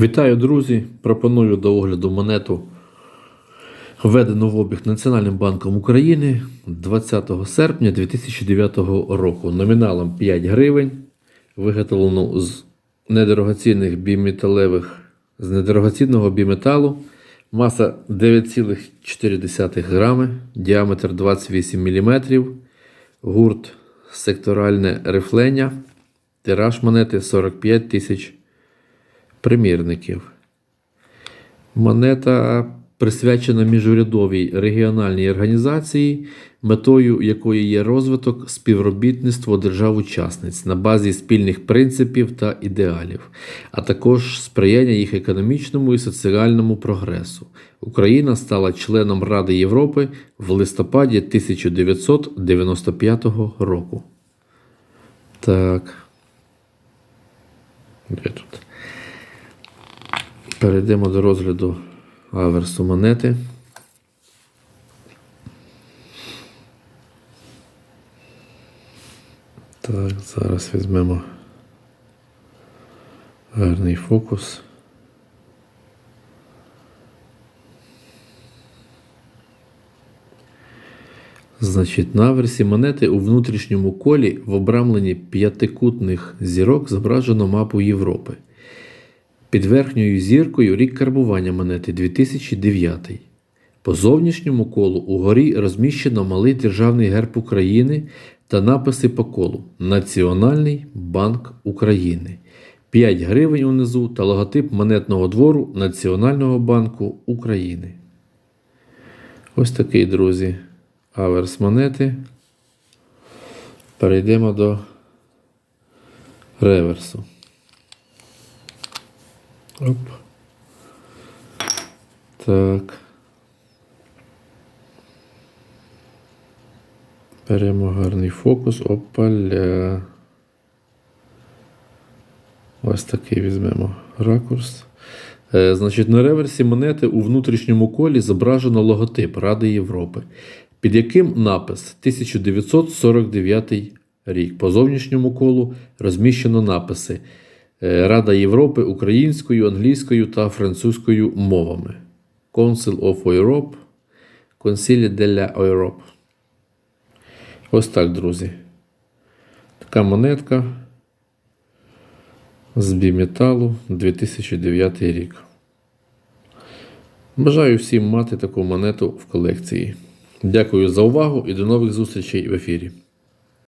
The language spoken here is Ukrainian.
Вітаю, друзі! Пропоную до огляду монету, введену в обіг Національним банком України 20 серпня 2009 року. Номіналом 5 гривень, виготовлену з недорогоцінних біметалевих, з недорогоцінного біметалу, маса 9,4 грами, діаметр 28 мм, гурт секторальне рифлення, тираж монети 45 тисяч примірників. Монета присвячена міжурядовій регіональній організації, метою якої є розвиток співробітництва держав-учасниць на базі спільних принципів та ідеалів, а також сприяння їх економічному і соціальному прогресу. Україна стала членом Ради Європи в листопаді 1995 року. Так. Тут? Перейдемо до розгляду аверсу монети. Так, зараз візьмемо гарний фокус. Значить, на аверсі монети у внутрішньому колі в обрамленні п'ятикутних зірок зображено мапу Європи. Під верхньою зіркою рік карбування монети 2009. По зовнішньому колу угорі розміщено малий державний герб України та написи по колу Національний банк України. 5 гривень унизу та логотип монетного двору Національного банку України. Ось такий, друзі, аверс монети. Перейдемо до реверсу. Оп. Так. Беремо гарний фокус. Опаля. Ось такий візьмемо ракурс. Е, значить, на реверсі монети у внутрішньому колі зображено логотип Ради Європи, під яким напис 1949 рік. По зовнішньому колу розміщено написи Рада Європи українською, англійською та французькою мовами. Council of Europe, Consiglio della Europe. Ось так, друзі. Така монетка з біметалу 2009 рік. Бажаю всім мати таку монету в колекції. Дякую за увагу і до нових зустрічей в ефірі.